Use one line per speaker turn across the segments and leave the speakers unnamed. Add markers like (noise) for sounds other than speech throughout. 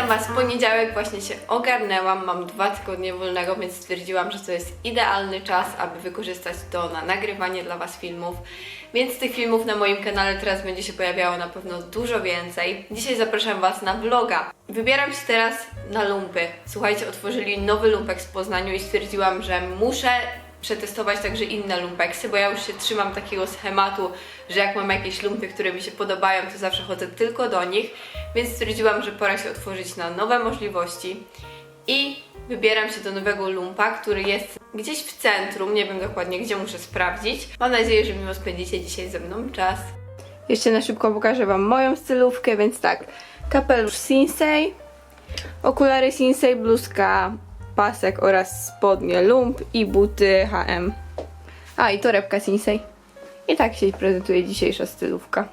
Witam Was w poniedziałek, właśnie się ogarnęłam, mam dwa tygodnie wolnego, więc stwierdziłam, że to jest idealny czas, aby wykorzystać to na nagrywanie dla Was filmów. Więc tych filmów na moim kanale teraz będzie się pojawiało na pewno dużo więcej. Dzisiaj zapraszam Was na vloga. Wybieram się teraz na lumpy. Słuchajcie, otworzyli nowy lumpek w Poznaniu i stwierdziłam, że muszę przetestować także inne lumpeksy, bo ja już się trzymam takiego schematu, że jak mam jakieś lumpy, które mi się podobają, to zawsze chodzę tylko do nich, więc stwierdziłam, że pora się otworzyć na nowe możliwości i wybieram się do nowego lumpa, który jest gdzieś w centrum, nie wiem dokładnie gdzie, muszę sprawdzić. Mam nadzieję, że mimo spędzicie dzisiaj ze mną czas. Jeszcze na szybko pokażę Wam moją stylówkę, więc tak, kapelusz Sinsei, okulary Sinsei, bluzka, pasek oraz spodnie lump i buty H&M. A, i torebka Sinsei. I tak się prezentuje dzisiejsza stylówka.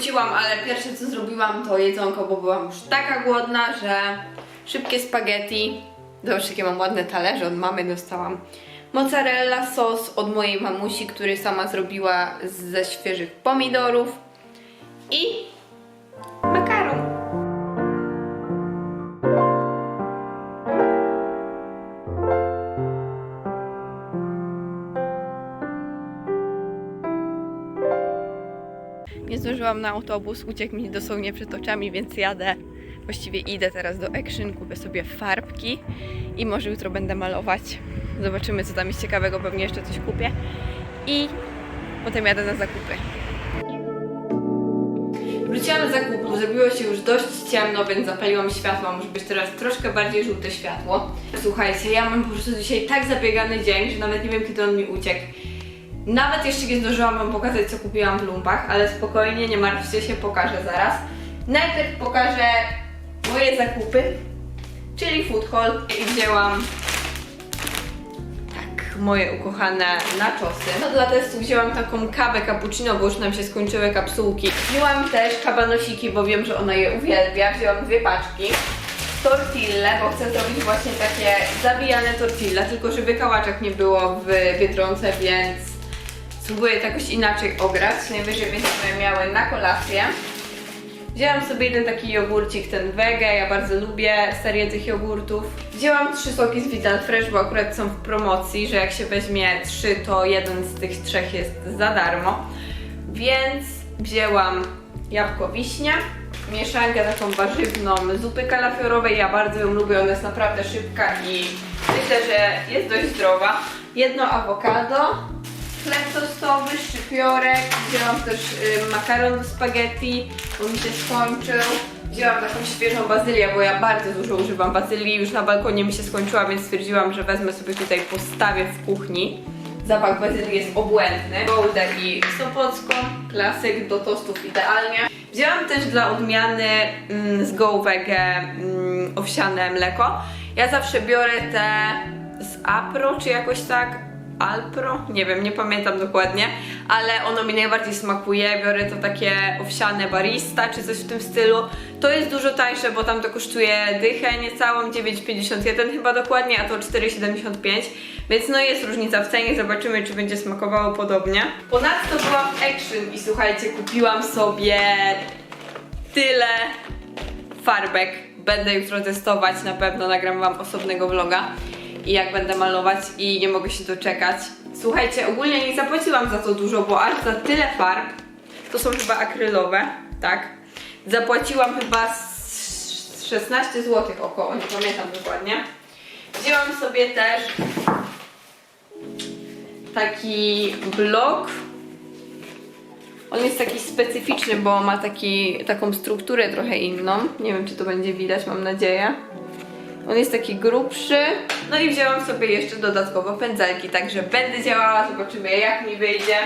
Wróciłam, ale pierwsze co zrobiłam to jedzonko, bo byłam już taka głodna, że szybkie spaghetti. Zobaczcie, jakie mam ładne talerze od mamy dostałam. Mozzarella sos od mojej mamusi, który sama zrobiła ze świeżych pomidorów. I Zdążyłam na autobus, uciekł mi dosłownie przed oczami, więc jadę. Właściwie idę teraz do Action, kupię sobie farbki i może jutro będę malować. Zobaczymy, co tam jest ciekawego, pewnie jeszcze coś kupię. I potem jadę na zakupy. Wróciłam z zakupu, zrobiło się już dość ciemno, więc zapaliłam światło, może być teraz troszkę bardziej żółte światło. Słuchajcie, ja mam po prostu dzisiaj tak zabiegany dzień, że nawet nie wiem, kiedy on mi uciekł. Nawet jeszcze nie zdążyłam Wam pokazać, co kupiłam w lumpach, ale spokojnie, nie martwcie się, pokażę zaraz. Najpierw pokażę moje zakupy, czyli food hall i wzięłam tak, moje ukochane nachosy. No dla testu wzięłam taką kawę cappuccino, bo już nam się skończyły kapsułki. Wzięłam też kabanosiki, bo wiem, że ona je uwielbia. Wzięłam dwie paczki. Tortille, bo chcę zrobić właśnie takie zabijane tortille, tylko że wykałaczek nie było w Biedronce, więc spróbuję to jakoś inaczej ograć. Najwyżej będziemy miały na kolację. Wzięłam sobie jeden taki jogurcik, ten wege, ja bardzo lubię serię tych jogurtów. Wzięłam trzy soki z Vital Fresh, bo akurat są w promocji, że jak się weźmie trzy, to jeden z tych trzech jest za darmo. Więc wzięłam jabłko wiśnia, mieszankę taką warzywną zupy kalafiorowej. Ja bardzo ją lubię, ona jest naprawdę szybka i myślę, że jest dość zdrowa. Jedno awokado, chleb tostowy, szczypiorek, wzięłam też y, makaron do spaghetti, bo mi się skończył. Wzięłam taką świeżą bazylię, bo ja bardzo dużo używam bazylii, już na balkonie mi się skończyła, więc stwierdziłam, że wezmę sobie tutaj, postawię w kuchni. Zapach bazylii jest obłędny. Goldę i sopocką, klasyk do tostów idealnie. Wzięłam też dla odmiany mm, z Go Wege mm, owsiane mleko. Ja zawsze biorę te z Apro, czy jakoś tak, Alpro, nie wiem, nie pamiętam dokładnie, ale ono mi najbardziej smakuje. Biorę to takie owsiane barista czy coś w tym stylu. To jest dużo tańsze, bo tam to kosztuje dychę niecałą, 9,51 chyba dokładnie, a to 4,75, więc no jest różnica w cenie. Zobaczymy, czy będzie smakowało podobnie. Ponadto byłam w Action i słuchajcie, kupiłam sobie tyle farbek. Będę jutro testować, na pewno nagram wam osobnego vloga i jak będę malować i nie mogę się doczekać. Słuchajcie, ogólnie nie zapłaciłam za to dużo, bo aż za tyle farb, to są chyba akrylowe, tak? Zapłaciłam chyba z 16 zł około, nie pamiętam dokładnie. Wzięłam sobie też taki blok on jest taki specyficzny, bo ma taki, taką strukturę trochę inną. Nie wiem, czy to będzie widać, mam nadzieję. On jest taki grubszy. No i wzięłam sobie jeszcze dodatkowo pędzelki, także będę działała, zobaczymy jak mi wyjdzie.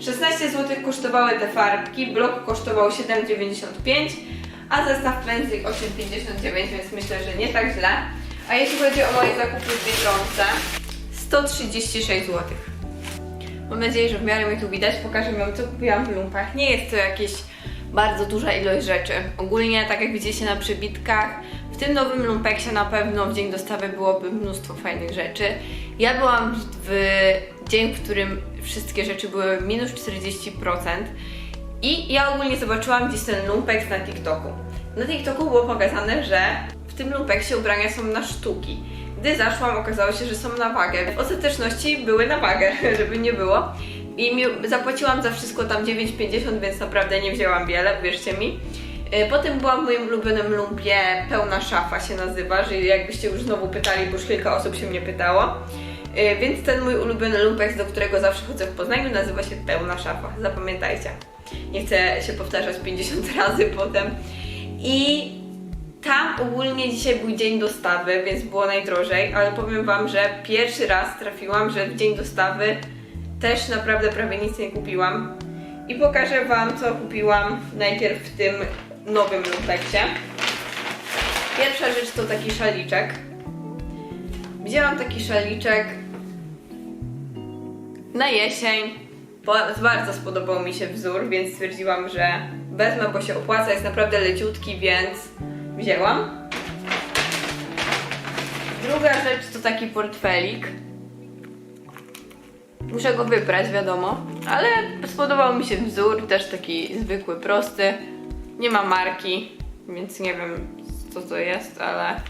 16 zł kosztowały te farbki, blok kosztował 7,95, a zestaw pędzli 8,59, więc myślę, że nie tak źle. A jeśli chodzi o moje zakupy w Biedronce, 136 zł. Mam nadzieję, że w miarę mi tu widać. Pokażę Wam, co kupiłam w lumpach. Nie jest to jakieś bardzo duża ilość rzeczy. Ogólnie, tak jak widzicie na przybitkach, w tym nowym lumpeksie na pewno w dzień dostawy byłoby mnóstwo fajnych rzeczy. Ja byłam w dzień, w którym wszystkie rzeczy były minus 40%. I ja ogólnie zobaczyłam gdzieś ten lumpeks na TikToku. Na TikToku było pokazane, że w tym lumpeksie ubrania są na sztuki. Gdy zaszłam, okazało się, że są na wagę. W ostateczności były na wagę, (laughs) żeby nie było. I zapłaciłam za wszystko tam 9,50, więc naprawdę nie wzięłam wiele, uwierzcie mi. Yy, Potem byłam w moim ulubionym lumpie, pełna szafa się nazywa, że jakbyście już znowu pytali, bo już kilka osób się mnie pytało. Yy, Więc ten mój ulubiony lumpek, do którego zawsze chodzę w Poznaniu, nazywa się pełna szafa. Zapamiętajcie. Nie chcę się powtarzać 50 (laughs) razy potem. I tam ogólnie dzisiaj był dzień dostawy, więc było najdrożej, ale powiem Wam, że pierwszy raz trafiłam, że w dzień dostawy też naprawdę prawie nic nie kupiłam. I pokażę Wam, co kupiłam najpierw w tym nowym lumpeksie. Pierwsza rzecz to taki szaliczek. Wzięłam taki szaliczek na jesień. Bardzo spodobał mi się wzór, więc stwierdziłam, że wezmę, bo się opłaca, jest naprawdę leciutki, więc wzięłam. Druga rzecz to taki portfelik. Muszę go wybrać, wiadomo, ale spodobał mi się wzór, też taki zwykły, prosty. Nie ma marki, więc nie wiem co to jest, ale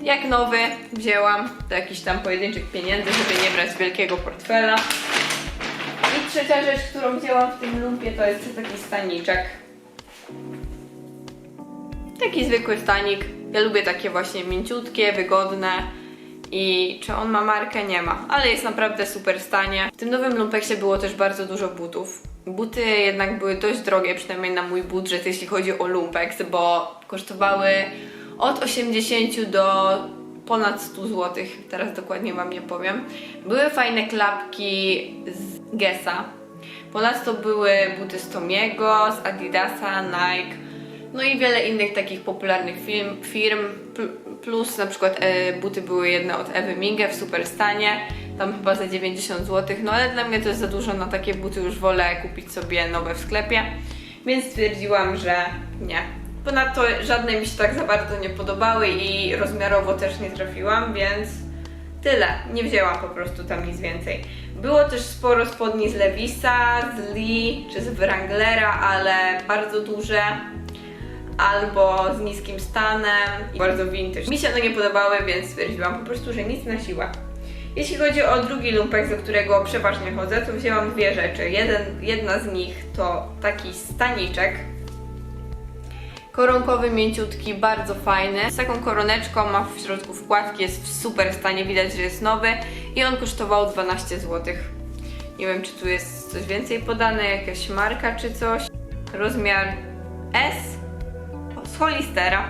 jak nowy wzięłam do jakichś tam pojedynczych pieniędzy, żeby nie brać wielkiego portfela. I trzecia rzecz, którą wzięłam w tym lumpie, to jest taki staniczek. Taki zwykły stanik. Ja lubię takie właśnie mięciutkie, wygodne. I czy on ma markę? Nie ma, ale jest naprawdę super stanie. W tym nowym lumpeksie było też bardzo dużo butów. Buty jednak były dość drogie, przynajmniej na mój budżet, jeśli chodzi o lumpeks, bo kosztowały od 80 do ponad 100 zł. Teraz dokładnie Wam nie powiem. Były fajne klapki z Gesa. Ponadto były buty z Tomiego, z Adidasa, Nike, no i wiele innych takich popularnych firm, firm plus na przykład e, buty były jedne od Ewy Minge w super stanie, tam chyba za 90 zł, no ale dla mnie to jest za dużo na takie buty, już wolę kupić sobie nowe w sklepie, więc stwierdziłam, że nie. Ponadto żadne mi się tak za bardzo nie podobały i rozmiarowo też nie trafiłam, więc tyle. Nie wzięłam po prostu tam nic więcej. Było też sporo spodni z Levisa, z Lee czy z Wranglera, ale bardzo duże albo z niskim stanem i bardzo vintage. Mi się one nie podobały, więc stwierdziłam po prostu, że nic na siłę. Jeśli chodzi o drugi lumpek, do którego przeważnie chodzę, to wzięłam dwie rzeczy. Jeden, jedna z nich to taki staniczek. Koronkowy, mięciutki, bardzo fajny. Z taką koroneczką ma w środku wkładki, jest w super stanie, widać, że jest nowy i on kosztował 12 zł. Nie wiem, czy tu jest coś więcej podane, jakaś marka czy coś. Rozmiar S z Holistera.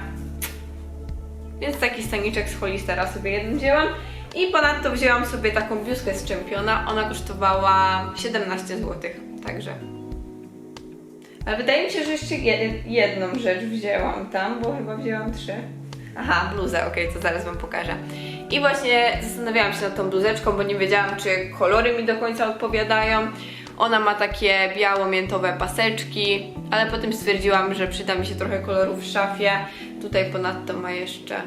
Więc taki staniczek z Holistera sobie jeden wzięłam. I ponadto wzięłam sobie taką biuskę z Czempiona. Ona kosztowała 17 zł, także. Ale wydaje mi się, że jeszcze jed- jedną rzecz wzięłam tam, bo chyba wzięłam trzy. Aha, bluzę, okej, to zaraz Wam pokażę. I właśnie zastanawiałam się nad tą bluzeczką, bo nie wiedziałam, czy kolory mi do końca odpowiadają. Ona ma takie biało-miętowe paseczki, ale potem stwierdziłam, że przyda mi się trochę kolorów w szafie. Tutaj ponadto ma jeszcze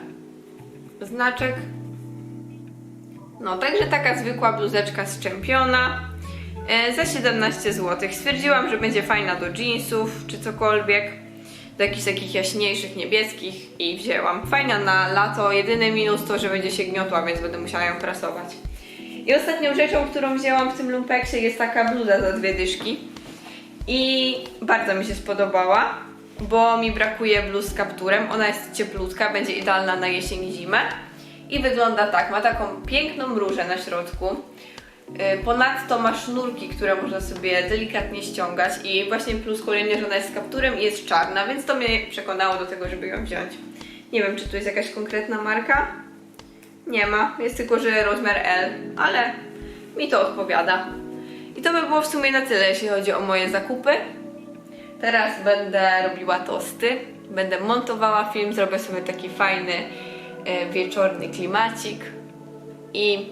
znaczek. No, także taka zwykła bluzeczka z Czempiona e, za 17 zł. Stwierdziłam, że będzie fajna do jeansów czy cokolwiek, do jakichś takich jaśniejszych, niebieskich i wzięłam. Fajna na lato, jedyny minus to, że będzie się gniotła, więc będę musiała ją prasować. I ostatnią rzeczą, którą wzięłam w tym lumpeksie jest taka bluza za dwie dyszki. I bardzo mi się spodobała, bo mi brakuje bluz z kapturem. Ona jest cieplutka, będzie idealna na jesień i zimę. I wygląda tak, ma taką piękną różę na środku. Yy, Ponadto ma sznurki, które można sobie delikatnie ściągać i właśnie plus kolejny, że ona jest z kapturem i jest czarna, więc to mnie przekonało do tego, żeby ją wziąć. Nie wiem, czy tu jest jakaś konkretna marka. Nie ma, jest tylko, że rozmiar L, ale mi to odpowiada. I to by było w sumie na tyle, jeśli chodzi o moje zakupy. Teraz będę robiła tosty, będę montowała film, zrobię sobie taki fajny e, wieczorny klimacik i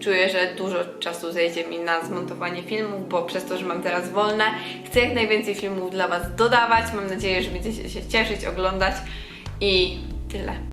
czuję, że dużo czasu zejdzie mi na zmontowanie filmów, bo przez to, że mam teraz wolne, chcę jak najwięcej filmów dla Was dodawać. Mam nadzieję, że będziecie się cieszyć, oglądać i tyle.